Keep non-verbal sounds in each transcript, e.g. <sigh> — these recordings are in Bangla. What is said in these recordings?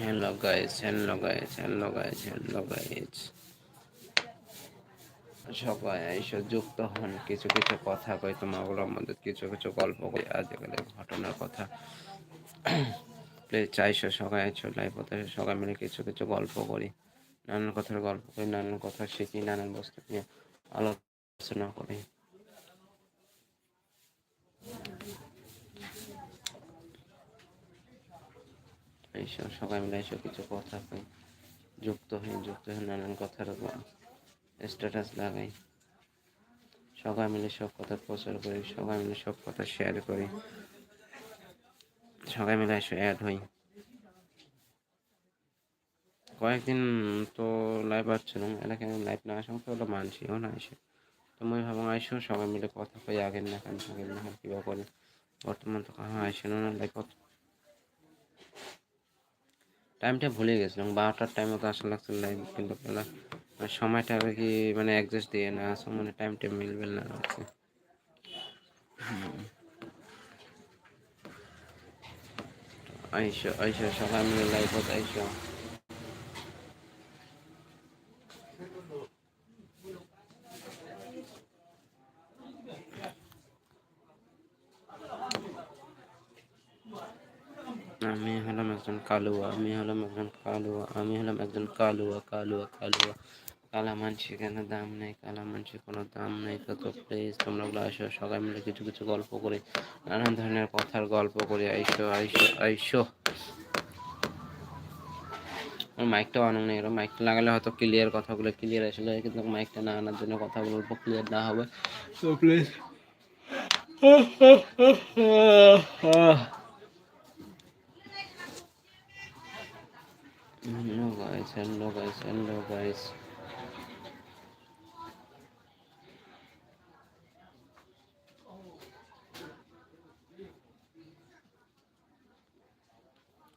Hello guys hello guys hello guys hello guys সবাই এইসব যুক্ত হন। কিছু কিছু কথা কই তোমাগুলোর মধ্যে, কিছু কিছু গল্প করি আজকালের ঘটনার কথা। প্লিজ চাইছো সবাই আইসো লাইভ হতে সবাই মিলে কিছু কিছু গল্প করি। নানান কথার গল্প করি, নানান কথা শিখি, নানান বস্তু নিয়ে আলোচনা করি। এইসব সবাই মিলে এসব কিছু কথা কই। যুক্ত হই, যুক্ত হয়ে নানান কথার স্ট্যাটাস লাগাই। সবাই মিলে সব কথা প্রচার করি, সবাই মিলে সব কথা শেয়ার করি। সবাই মিলে এসে অ্যাড হই। কয়েকদিন তো লাইভ আসছিলাম এলাকায় লাইভ না, আসা তো ওটা মানছিও না এসে। তো মই ভাবলাম, আইসো, সবাই মিলে কথা কই, আগের না কেন আগের না কিবা করে। বর্তমান তো কাহা আইসে না লাইভ টাইমটা ভুলে গেছিলাম। বারোটার টাইম মতো আসা লাগছে লাইভ কিন্তু মানে সময়টা আর কি মানে অ্যাডজাস্ট দিয়ে না আসো মানে টাইমটা মিলবে না আছে আইসো আইসো, সবাই মিলে লাইভ আইসো আমি হলাম একজন কালুয়া আমি হলাম একজন কালুয়া আমি হলাম একজন কালুয়া কালুয়া কালুয়া। কালা মানসি কেন দাম নেই? কালা মানসি কোনো দাম নেই তো তো প্লিজ তোমরা আসো সবাই মিলে কিছু কিছু গল্প করি নানান ধরনের কথার গল্প করি আইসো আইসো আইসো। মাইকটা অন নেই এরকম মাইকটা লাগালে হয়তো ক্লিয়ার কথাগুলো ক্লিয়ার আসলে কিন্তু মাইকটা না আনার জন্য কথাগুলো অল্প ক্লিয়ার না হবে। তো please <laughs> guys, hello guys, hello guys.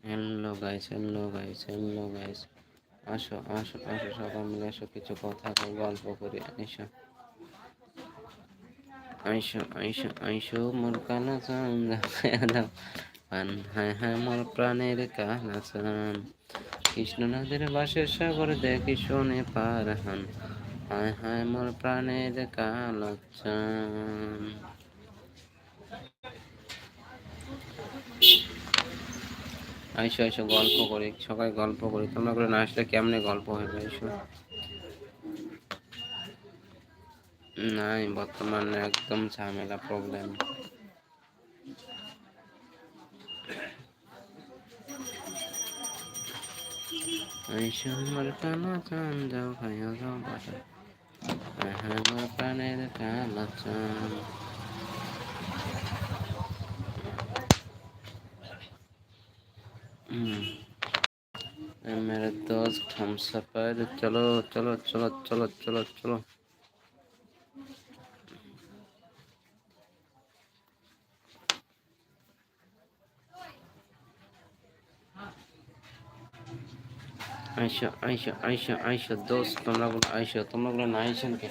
Hello guys hello guys hello guys আসো আসো আসো সবাই মিলে আসো কিছু কথা কই গল্প করি আইসো। আইসো আইসো আইসো মোর কালা চান দাও পান হায় হায় মোর প্রাণের কালা চান কৃষ্ণ নদীর বাসের সাগর দেখি শোনে পার হান। হায় হায় মোর প্রাণের কালা আইসো আইসো, গল্প করি, সবাই গল্প করি। তোমরা করে না আসলে কেমনে গল্প হবে, আইসো। নাই, বর্তমানে একদম ঝামেলা problem I shall not pan a tan, though I दोस्त हम सफर चलो चलो चलो चलो चलो चलो আইসো আইসো আইসো আইসো দোস্ত, তোমরা গুলো আইসো তোমরা গুলো না আইসেন কে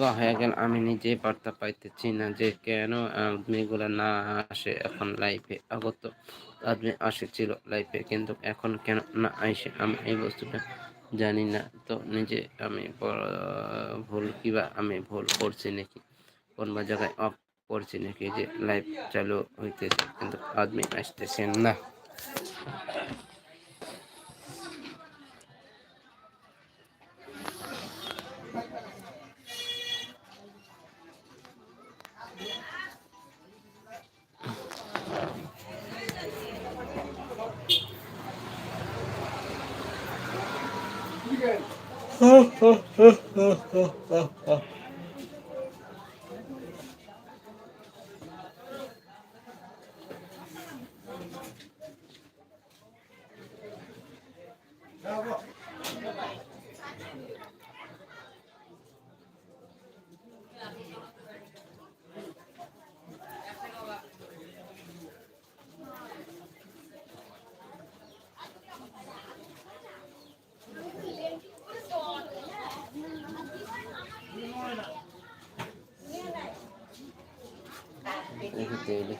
বা হয়ে গেল? আমি নিজে বার্তা পাইতেছি না যে কেন আদমিগুলো না আসে এখন লাইফে আগত আদমি আসেছিল লাইফে কিন্তু এখন কেন না আইসে আমি এই বস্তুটা জানি না। তো নিজে আমি ভুল কিবা আমি ভুল করছি নাকি? কোন বা জায়গায় অফ করছি নাকি যে লাইফ চালু হইতেছে, কিন্তু আদমি আসতেছেন না। 嗯嗯嗯嗯嗯嗯。来过。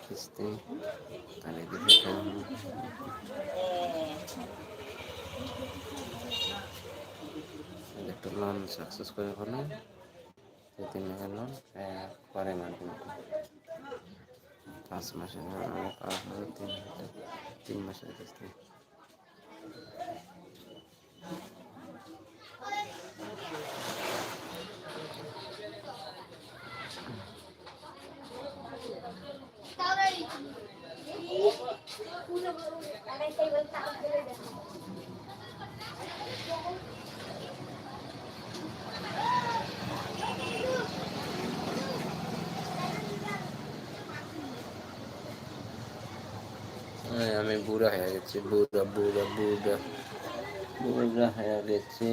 খিস্তে তাহলে দেখি একটু লোন সাকসেস করে ফেলে। তিন লাখের লোন পরে মারবে পাঁচ মাসে পাঁচ মাসে তিন তিন মাসের কিস্তি এই আমি বুড়া হয়ে গেছে, বুড়া বুড়া বুড়া। বুড়া হয়ে গেছে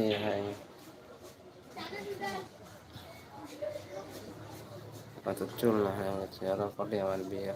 কত চুল না হয়ে গেছে, আর কটে আমার বিয়ে।